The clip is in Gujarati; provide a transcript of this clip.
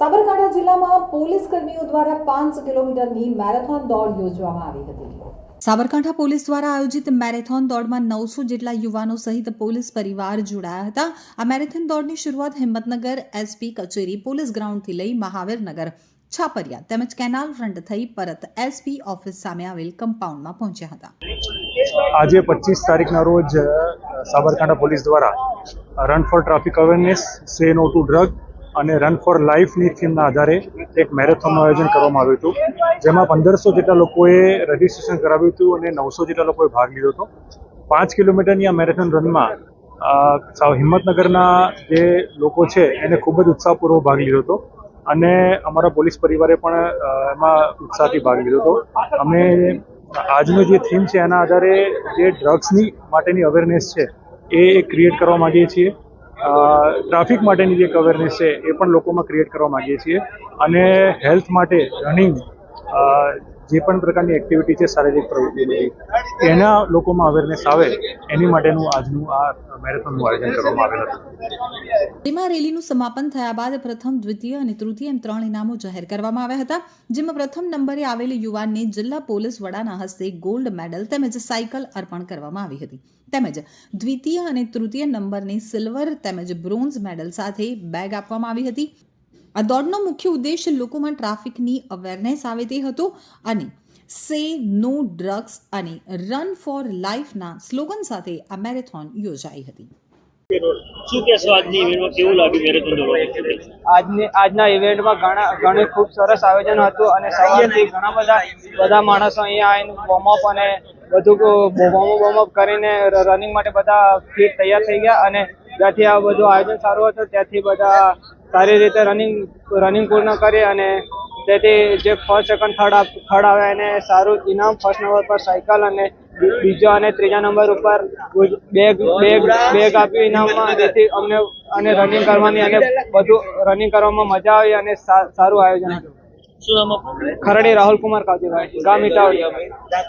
સાબરકાંઠા જિલ્લામાં પોલીસ કર્મીઓ દ્વારા પાંચ કિલોમીટરની મેરેથોન દોડ યોજવામાં આવી હતી. સાબરકાંઠા પોલીસ દ્વારા આયોજિત મેરેથોન દોડમાં નવસો જેટલા યુવાનો સહિત પોલીસ પરિવાર જોડાયા હતા. આ મેરેથોન દોડની શરૂઆત હિંમતનગર એસપી કચેરી પોલીસ ગ્રાઉન્ડથી લઈ મહાવીરનગર છાપરિયા તેમજ કેનાલ ફ્રન્ટ થઈ પરત એસપી ઓફિસ સામે આવેલ કમ્પાઉન્ડમાં પહોંચ્યા હતા. આજે પચીસ તારીખના રોજ સાબરકાંઠા પોલીસ દ્વારા run for traffic awareness say no to drug અને રન ફોર લાઈફની થીમના આધારે એક મેરેથોનનું આયોજન કરવામાં આવ્યું હતું. જેમાં પંદરસો જેટલા લોકોએ રજીસ્ટ્રેશન કરાવ્યું હતું અને નવસો જેટલા લોકોએ ભાગ લીધો હતો. પાંચ કિલોમીટરની આ મેરેથોન રનમાં સાવ હિંમતનગરના જે લોકો છે, એને ખૂબ જ ઉત્સાહપૂર્વક ભાગ લીધો હતો. અને અમારા પોલીસ પરિવારે પણ એમાં ઉત્સાહથી ભાગ લીધો હતો. અમે આજનો જે થીમ છે, એના આધારે જે ડ્રગ્સની માટેની અવેરનેસ છે, એ ક્રિએટ કરવા માંગીએ છીએ. ટ્રાફિક માટેની જે અવેરનેસ છે, એ પણ લોકોમાં ક્રિએટ કરવા માગીએ છીએ. અને હેલ્થ માટે રનિંગ જે પણ પ્રકારની એક્ટિવિટી છે, શારીરિક પ્રવૃત્તિ એના લોકોમાં અવેરનેસ આવે, એની માટેનું આજનું આ મેરેથોનનું આયોજન કરવામાં આવેલ હતું. જેમાં રેલીનું સમાપન થયા બાદ પ્રથમ, દ્વિતીય અને તૃતીય એમ ત્રણ ઇનામો જાહેર કરવામાં આવ્યા હતા, જેમાં પ્રથમ નંબરે આવેલી યુવાનને જિલ્લા પોલીસ વડાના હસ્તે ગોલ્ડ મેડલ તેમજ સાયકલ અર્પણ કરવામાં આવી હતી. તેમજ દ્વિતીય અને તૃતીય નંબરને સિલ્વર તેમજ બ્રોન્ઝ મેડલ સાથે બેગ આપવામાં આવી હતી. આ દોડનો મુખ્ય ઉદ્દેશ લોકોમાં ટ્રાફિકની અવેરનેસ આવે તે હતો અને સે નો ડ્રગ્સ અને રન ફોર લાઈફના સ્લોગન સાથે આ મેરેથોન યોજાઈ હતી. શું કહેશો આજની ઇવેન્ટમાં કેવું લાગ્યું મેરેથોન દોડવાનું આજની આજના ઇવેન્ટમાં ઘણા ઘણી ખૂબ સરસ આયોજન હતું અને સવારથી ઘણા બધા બધા માણસો અહીંયા આવીને વોર્મઅપ અને બધું વોર્મઅપ વોર્મઅપ કરીને રનિંગ માટે બધા ફિટ તૈયાર થઈ ગયા અને ત્યાંથી આ બધું આયોજન સારું હતું ત્યાંથી બધા સારી રીતે રનિંગ રનિંગ પૂર્ણ કરી અને તેથી જે ફર્સ્ટ સેકન્ડ થર્ડ થર્ડ આવે એને સારું ઇનામ ફર્સ્ટ નંબર પર સાયકલ અને બીજો અને ત્રીજા નંબર ઉપર બેગ બેગ બેગ આપ્યું ઇનામમાં. જેથી અમને અને રનિંગ કરવાની અને બધું રનિંગ કરવામાં મજા આવી અને સારું આયોજન હતું. ખરડી રાહુલ કુમાર કાજીભાઈ ગામ ઇટાવળી.